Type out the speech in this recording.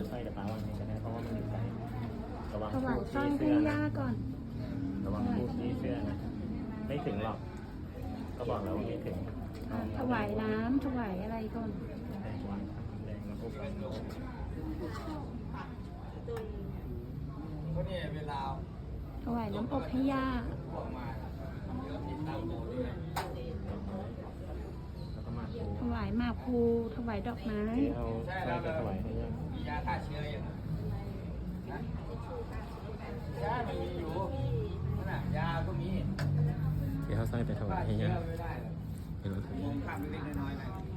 จะใส่แต่ป้าวางให้ก็ได้เพราะว่ามันอยู่ไกลระวังถวายพูดสร้อยที่ให้เสื้อนะย่าก่อนระวังพูดที่เสื้อนะไม่ถึงหรอก ก็บอกแล้วว่าไม่ถึงถวายน้ำถวายอะไรก่อนแดงวางแดงแล้วก็วางก็เนี่ยเวลาถวายน้ำอบให้ย่า พวกมาเยอะติดตามโบด้วย แล้วก็มาดูถวายหมากพลูถวายดอกไม้ที่เอาใส่ไปถวายให้ยังมียา มีที่เขาใส่ไปถวาฆ่ายให้เชื้ยัองไม่ได้หรอกไม่รู้ถึงผมข้ามเล็กๆน้อยๆหน่อย